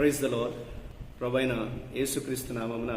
Praise the lord ప్రభైన యేసుక్రీస్తు నామమున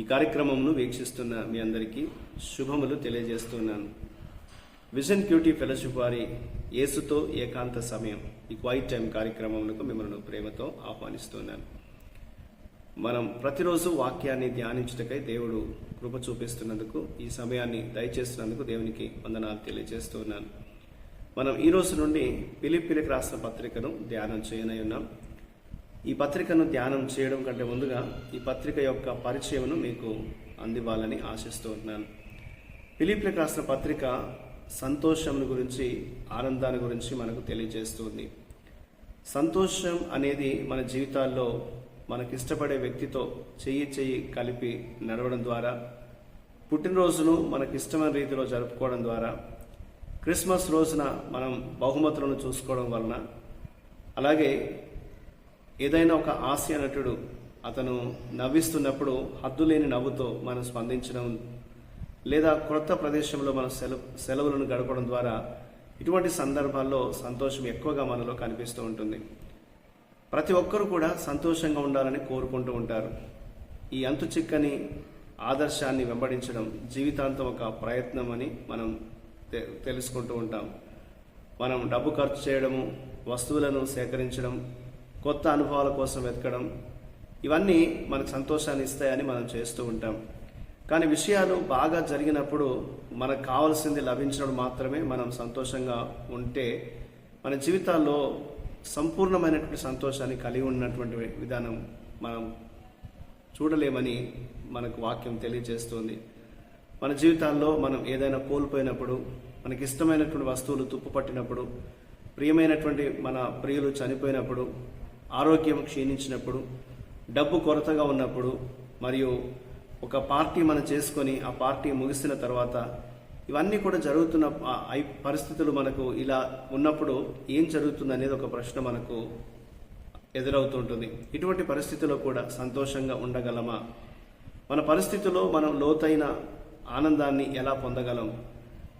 ఈ కార్యక్రమంను వీక్షిస్తున్న మీ అందరికీ శుభములు తెలియజేస్తున్నాను. విజన్ క్యూటీ ఫెలోషిప్ వారి యేసుతో ఏకాంత సమయం ఈ క్వైట్ టైం కార్యక్రమములకు మిమ్మల్ని ప్రేమతో ఆహ్వానిస్తున్నాను. మనం ప్రతిరోజు వాక్యాన్ని ధ్యానించుటకై దేవుడు కృప చూపిస్తున్నందుకు ఈ సమయాన్ని దయచేస్తున్నందుకు దేవునికి వందనాలు తెలియజేస్తున్నాను. మనం ఈరోజు నుండి పిలిపిలికి రాసిన పత్రికను ధ్యానం చేయనై ఉన్నాం. ఈ పత్రికను ధ్యానం చేయడం కంటే ముందుగా ఈ పత్రిక యొక్క పరిచయమును మీకు అందివ్వాలని ఆశిస్తూ ఉన్నాను పిలిపిలికి రాసిన పత్రిక సంతోషం గురించి ఆనందాన్ని గురించి మనకు తెలియజేస్తుంది సంతోషం అనేది మన జీవితాల్లో మనకి ఇష్టపడే వ్యక్తితో చెయ్యి చెయ్యి కలిపి నడవడం ద్వారా పుట్టినరోజును మనకిష్టమైన రీతిలో జరుపుకోవడం ద్వారా క్రిస్మస్ రోజున మనం బహుమతులను చూసుకోవడం వలన అలాగే ఏదైనా ఒక హాస్య నటుడు అతను నవ్విస్తున్నప్పుడు హద్దులేని నవ్వుతో మనం స్పందించడం లేదా క్రొత్త ప్రదేశంలో మనం సెలవు సెలవులను గడపడం ద్వారా ఇటువంటి సందర్భాల్లో సంతోషం ఎక్కువగా మనలో కనిపిస్తూ ఉంటుంది. ప్రతి ఒక్కరూ కూడా సంతోషంగా ఉండాలని కోరుకుంటూ ఉంటారు. ఈ అంతు చిక్కని ఆదర్శాన్ని వెంబడించడం జీవితాంతం ఒక ప్రయత్నం అని మనం తె- తెలుసుకుంటూ ఉంటాం. మనం డబ్బు ఖర్చు చేయడము వస్తువులను సేకరించడం కొత్త అనుభవాల కోసం వెతకడం ఇవన్నీ మనకు సంతోషాన్ని ఇస్తాయని మనం చేస్తూ ఉంటాం. కానీ విషయాలు బాగా జరిగినప్పుడు మనకు కావాల్సింది లభించినప్పుడు మాత్రమే మనం సంతోషంగా ఉంటే మన జీవితాల్లో సంపూర్ణమైనటువంటి సంతోషాన్ని కలిగి ఉన్నటువంటి విధానం మనం చూడలేమని మనకు వాక్యం తెలియజేస్తుంది. మన జీవితాల్లో మనం ఏదైనా కోల్పోయినప్పుడు మనకి ఇష్టమైనటువంటి వస్తువులు తుప్పుపట్టినప్పుడు ప్రియమైనటువంటి మన ప్రియులు చనిపోయినప్పుడు ఆరోగ్యం క్షీణించినప్పుడు డబ్బు కొరతగా ఉన్నప్పుడు మరియు ఒక పార్టీ మనం చేసుకొని ఆ పార్టీ ముగిసిన తర్వాత ఇవన్నీ కూడా జరుగుతున్న ఐ- పరిస్థితులు మనకు ఇలా ఉన్నప్పుడు ఏం జరుగుతుంది అనేది ఒక ప్రశ్న మనకు ఎదురవుతుంటుంది. ఇటువంటి పరిస్థితిలో కూడా సంతోషంగా ఉండగలమా? మన పరిస్థితిలో మనం లోతైన ఆనందాన్ని ఎలా పొందగలం?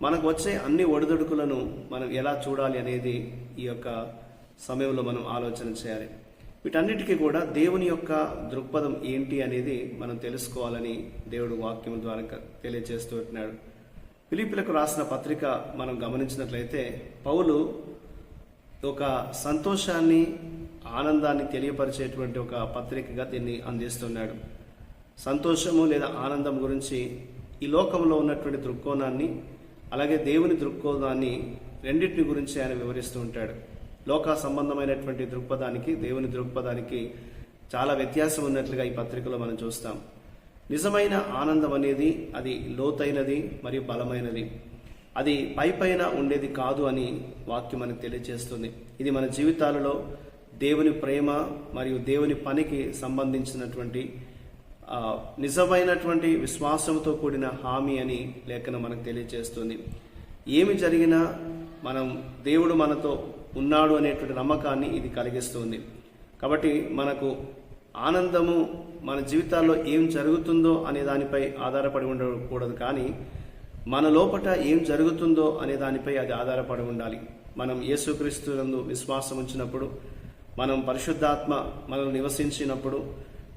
మనకు వచ్చే అన్ని ఒడిదుడుకులను మనం ఎలా చూడాలి అనేది ఈ యొక్క సమయంలో మనం ఆలోచన చేయాలి. వీటన్నిటికీ కూడా దేవుని యొక్క దృక్పథం ఏంటి అనేది మనం తెలుసుకోవాలని దేవుడు వాక్యం ద్వారా తెలియజేస్తూ ఉంటున్నాడు. పిలిపిలకు రాసిన పత్రిక మనం గమనించినట్లయితే పౌలు ఒక సంతోషాన్ని ఆనందాన్ని తెలియపరిచేటువంటి ఒక పత్రికగా దీన్ని అందిస్తున్నాడు. సంతోషము లేదా ఆనందం గురించి ఈ లోకంలో ఉన్నటువంటి దృక్కోణాన్ని అలాగే దేవుని దృక్కోణాన్ని రెండింటిని గురించి ఆయన వివరిస్తూ ఉంటాడు. లోక సంబంధమైనటువంటి దృక్పథానికి దేవుని దృక్పథానికి చాలా వ్యత్యాసం ఉన్నట్లుగా ఈ పత్రికలో మనం చూస్తాం. నిజమైన ఆనందం అనేది అది లోతైనది మరియు బలమైనది. అది పైపైన ఉండేది కాదు అని వాక్యం మనకు తెలియజేస్తుంది. ఇది మన జీవితాలలో దేవుని ప్రేమ మరియు దేవుని పనికి సంబంధించినటువంటి నిజమైనటువంటి విశ్వాసంతో కూడిన హామీ అని లేఖనం మనకు తెలియజేస్తుంది. ఏమి జరిగినా మనం దేవుడు మనతో ఉన్నాడు అనేటువంటి నమ్మకాన్ని ఇది కలిగిస్తుంది. కాబట్టి మనకు ఆనందము మన జీవితాల్లో ఏం జరుగుతుందో అనే దానిపై ఆధారపడి ఉండకూడదు కానీ మన లోపట ఏం జరుగుతుందో అనే దానిపై అది ఆధారపడి ఉండాలి. మనం యేసుక్రీస్తునందు విశ్వాసం ఉంచినప్పుడు మనం పరిశుద్ధాత్మ మనల్ని నివసించినప్పుడు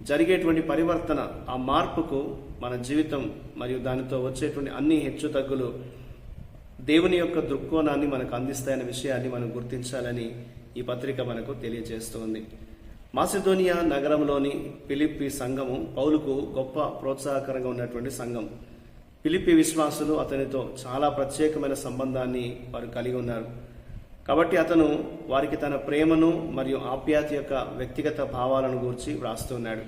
జరిగేటువంటి పరివర్తన ఆ మార్పుకు మన జీవితం మరియు దానితో వచ్చేటువంటి అన్ని హెచ్చు తగ్గులు దేవుని యొక్క దృక్కోణాన్ని మనకు అందిస్తాయనే విషయాన్ని మనం గుర్తించాలని ఈ పత్రిక మనకు తెలియజేస్తోంది. మాసిదోనియా నగరంలోని ఫిలిప్పి సంఘము పౌలుకు గొప్ప ప్రోత్సాహకరంగా ఉన్నటువంటి సంఘం. ఫిలిప్పి విశ్వాసులు అతనితో చాలా ప్రత్యేకమైన సంబంధాన్ని వారు కలిగి ఉన్నారు. కాబట్టి అతను వారికి తన ప్రేమను మరియు ఆప్యాయత యొక్క వ్యక్తిగత భావాలను గూర్చి వ్రాస్తున్నాడు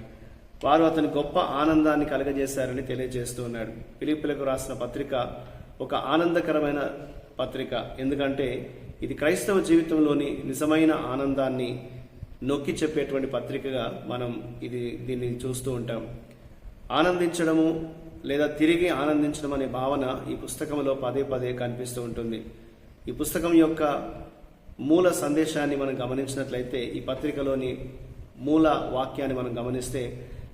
వారు అతని గొప్ప ఆనందాన్ని కలగజేశారని తెలియజేస్తూ ఉన్నాడు. ఫిలిప్పులకు రాసిన పత్రిక ఒక ఆనందకరమైన పత్రిక. ఎందుకంటే ఇది క్రైస్తవ జీవితంలోని నిజమైన ఆనందాన్ని నొక్కి చెప్పేటువంటి పత్రికగా మనం ఇది దీన్ని చూస్తూ ఉంటాం. ఆనందించడము లేదా తిరిగి ఆనందించడం అనే భావన ఈ పుస్తకంలో పదే పదే కనిపిస్తూ ఉంటుంది. ఈ పుస్తకం యొక్క మూల సందేశాన్ని మనం గమనించినట్లయితే ఈ పత్రికలోని మూల వాక్యాన్ని మనం గమనిస్తే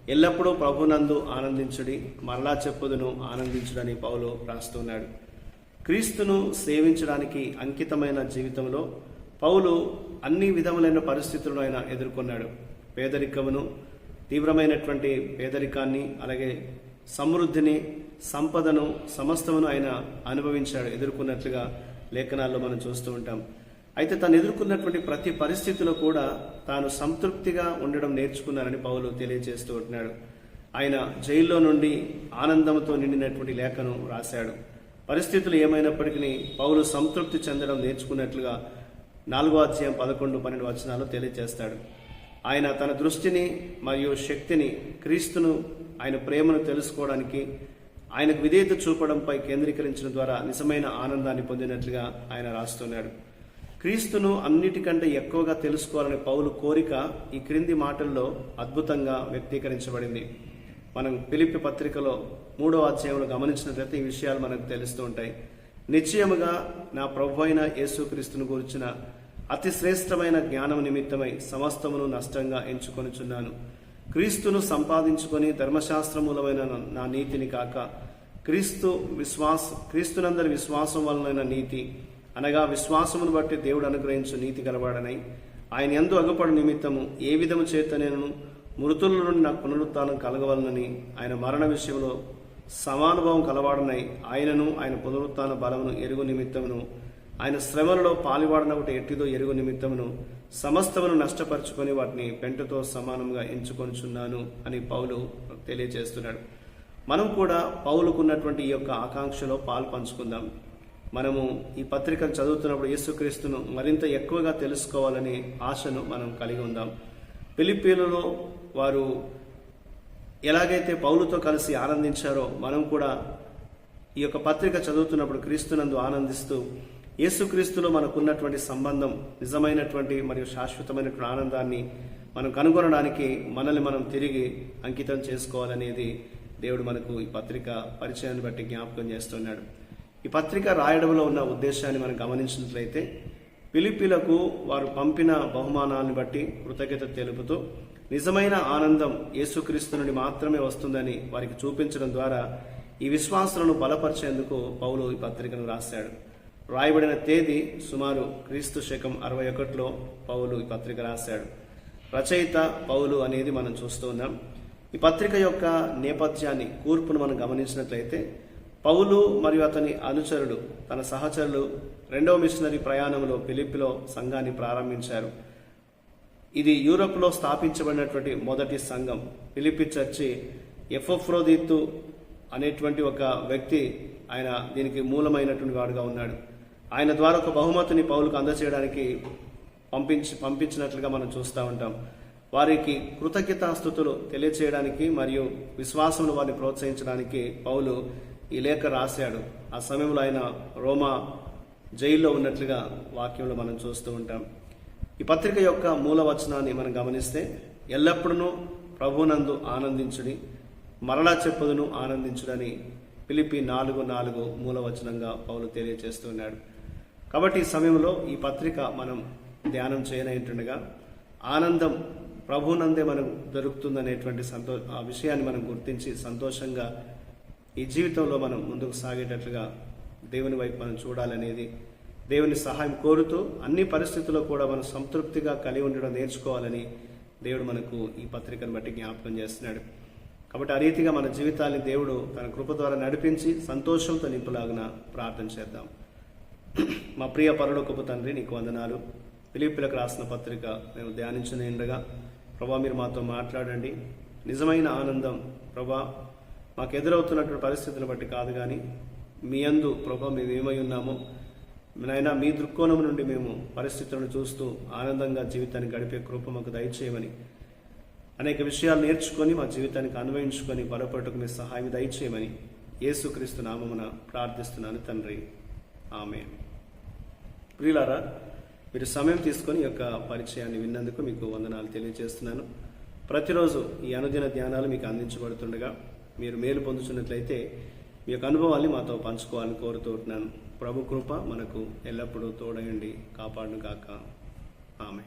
ఎల్లప్పుడూ ప్రభునందు ఆనందించుడి మరలా చెప్పుదును ఆనందించుడని పౌలు రాస్తున్నాడు. క్రీస్తును సేవించడానికి అంకితమైన జీవితంలో పౌలు అన్ని విధములైన పరిస్థితులను ఆయన ఎదుర్కొన్నాడు. పేదరికమును తీవ్రమైనటువంటి పేదరికాన్ని అలాగే సమృద్ధిని సంపదను సమస్తమును ఆయన అనుభవించాడు. ఎదుర్కొన్నట్లుగా లేఖనాల్లో మనం చూస్తూ ఉంటాం. అయితే తను ఎదుర్కొన్నటువంటి ప్రతి పరిస్థితిలో కూడా తాను సంతృప్తిగా ఉండడం నేర్చుకున్నారని పౌలు తెలియజేస్తూ ఉంటున్నాడు. ఆయన జైల్లో నుండి ఆనందంతో నిండినటువంటి లేఖను రాశాడు. పరిస్థితులు ఏమైనప్పటికీ పౌలు సంతృప్తి చెందడం నేర్చుకున్నట్లుగా నాలుగో అధ్యాయం పదకొండు పన్నెండు వచనాలు తెలియజేస్తాడు. ఆయన తన దృష్టిని మరియు శక్తిని క్రీస్తును ఆయన ప్రేమను తెలుసుకోవడానికి ఆయనకు విధేయత చూపడంపై కేంద్రీకరించడం ద్వారా నిజమైన ఆనందాన్ని పొందినట్లుగా ఆయన రాస్తున్నాడు. క్రీస్తును అన్నిటికంటే ఎక్కువగా తెలుసుకోవాలనే పౌలు కోరిక ఈ క్రింది మాటల్లో అద్భుతంగా వ్యక్తీకరించబడింది. మనం పిలిపి పత్రికలో మూడో అధ్యాయంలో గమనించినట్లయితే ఈ విషయాలు మనకు తెలుస్తూ ఉంటాయి. నిశ్చయముగా నా ప్రభు అయిన యేసుక్రీస్తును గురించిన అతి శ్రేష్టమైన జ్ఞానం నిమిత్తమై సమస్తమును నష్టంగా ఎంచుకొనుచున్నాను. క్రీస్తును సంపాదించుకొని ధర్మశాస్త్రమూలమైన నా నీతిని కాక క్రీస్తు విశ్వాస క్రీస్తునందరి విశ్వాసం వలన నీతి అనగా విశ్వాసమును బట్టి దేవుడు అనుగ్రహించు నీతి గలవాడనై. ఆయన ఎందు అగపడు నిమిత్తము ఏ విధము చేత నేను మృతుల నుండి నాకు పునరుత్నం కలగవలనని ఆయన మరణ విషయంలో సమానుభవం కలవాడనై ఆయనను ఆయన పునరుత్న బలమును ఎరుగు నిమిత్తమును ఆయన శ్రమలలో పాలివాడనఒకటి ఎట్టిదో ఎరుగు నిమిత్తమును సమస్తమును నష్టపరుచుకొని వాటిని పెంటతో సమానంగా ఎంచుకొనిచున్నాను అని పౌలు తెలియజేస్తున్నాడు. మనం కూడా పౌలుకున్నటువంటి ఈ యొక్క ఆకాంక్షలో పాలు పంచుకుందాం. మనము ఈ పత్రికను చదువుతున్నప్పుడు యేసుక్రీస్తును మరింత ఎక్కువగా తెలుసుకోవాలని ఆశను మనం కలిగి ఉందాం. పిలిపీలలో వారు ఎలాగైతే పౌలుతో కలిసి ఆనందించారో మనం కూడా ఈ యొక్క పత్రిక చదువుతున్నప్పుడు క్రీస్తునందు ఆనందిస్తూ యేసుక్రీస్తులో మనకున్నటువంటి సంబంధం నిజమైనటువంటి మరియు శాశ్వతమైనటువంటి ఆనందాన్ని మనం కనుగొనడానికి మనల్ని మనం తిరిగి అంకితం చేసుకోవాలనేది దేవుడు మనకు ఈ పత్రిక పరిచయాన్ని బట్టి జ్ఞాపకం చేస్తున్నాడు. ఈ పత్రిక రాయడంలో ఉన్న ఉద్దేశాన్ని మనం గమనించినట్లయితే పిలిపిలకు వారు పంపిన బహుమానాన్ని బట్టి కృతజ్ఞత తెలుపుతూ నిజమైన ఆనందం యేసుక్రీస్తు నుండి మాత్రమే వస్తుందని వారికి చూపించడం ద్వారా ఈ విశ్వాసాలను బలపరిచేందుకు పౌలు ఈ పత్రికను రాశాడు. రాయబడిన తేదీ సుమారు క్రీస్తు శకం అరవై ఒకటిలో పౌలు ఈ పత్రిక రాశాడు. రచయిత పౌలు అనేది మనం చూస్తూ ఉన్నాం. ఈ పత్రిక యొక్క నేపథ్యాన్ని కూర్పును మనం గమనించినట్లయితే పౌలు మరియు అతని అనుచరుడు తన సహచరులు రెండవ మిషనరీ ప్రయాణంలో ఫిలిప్పిలో సంఘాన్ని ప్రారంభించారు. ఇది యూరోప్లో స్థాపించబడినటువంటి మొదటి సంఘం. ఫిలిప్పి చర్చి ఎఫోఫ్రోదిత్తు అనేటువంటి ఒక వ్యక్తి ఆయన దీనికి మూలమైనటువంటి వాడుగా ఉన్నాడు. ఆయన ద్వారా ఒక బహుమతిని పౌలకు అందచేయడానికి పంపించి పంపించినట్లుగా మనం చూస్తూ ఉంటాం. వారికి కృతజ్ఞతాస్థుతులు తెలియచేయడానికి మరియు విశ్వాసంలో వారిని ప్రోత్సహించడానికి పౌలు ఈ లేఖ రాశాడు. ఆ సమయంలో ఆయన రోమా జైల్లో ఉన్నట్లుగా వాక్యంలో మనం చూస్తూ ఉంటాం. ఈ పత్రిక యొక్క మూలవచనాన్ని మనం గమనిస్తే ఎల్లప్పుడూ ప్రభునందు ఆనందించుడి మరలా చెప్పుదును ఆనందించుడని పిలిపి నాలుగు నాలుగు మూలవచనంగా పౌలు తెలియజేస్తున్నాడు కాబట్టి ఈ సమయంలో ఈ పత్రిక మనం ధ్యానం చేయనైతుండగా ఆనందం ప్రభునందే మనం దొరుకుతుందనేటువంటి సంతో ఆ విషయాన్ని మనం గుర్తించి సంతోషంగా ఈ జీవితంలో మనం ముందుకు సాగేటట్లుగా దేవుని వైపు మనం చూడాలనేది దేవుని సహాయం కోరుతూ అన్ని పరిస్థితుల్లో కూడా మనం సంతృప్తిగా కలిగి ఉండడం నేర్చుకోవాలని దేవుడు మనకు ఈ పత్రికను బట్టి జ్ఞాపకం చేస్తున్నాడు. కాబట్టి ఆ రీతిగా మన జీవితాన్ని దేవుడు తన కృప ద్వారా నడిపించి సంతోషంతో నింపులాగున ప్రార్థన చేద్దాం. మా ప్రియ పరలోకపు తండ్రి నీకు వందనాలు. పిలిపిలకు రాసిన పత్రిక మేము ధ్యానించిన ఉండగా ప్రభా మీరు మాతో మాట్లాడండి. నిజమైన ఆనందం ప్రభా మాకు ఎదురవుతున్నటువంటి పరిస్థితులను బట్టి కాదు కానీ మీ అందు ప్రభా మేము ఏమై ఉన్నామో నాయన మీ దృక్కోణం నుండి మేము పరిస్థితులను చూస్తూ ఆనందంగా జీవితాన్ని గడిపే కృప మాకు దయచేయమని అనేక విషయాలు నేర్చుకొని మా జీవితానికి అన్వయించుకొని బలపడటకు మీ సహాయం దయచేయమని యేసుక్రీస్తు నామమున ప్రార్థిస్తున్నాను తండ్రి. ఆమె ప్రియులారా మీరు సమయం తీసుకొని యొక్క పరిచయాన్ని విన్నందుకు మీకు వందనాలు తెలియజేస్తున్నాను. ప్రతిరోజు ఈ అనుదిన ధ్యానాలు మీకు అందించబడుతుండగా మీరు మేలు పొందుతున్నట్లయితే మీ యొక్క అనుభవాన్ని మాతో పంచుకోవాలని కోరుతూ ప్రభు కృప మనకు ఎల్లప్పుడూ తోడయండి కాపాడును కాక ఆమె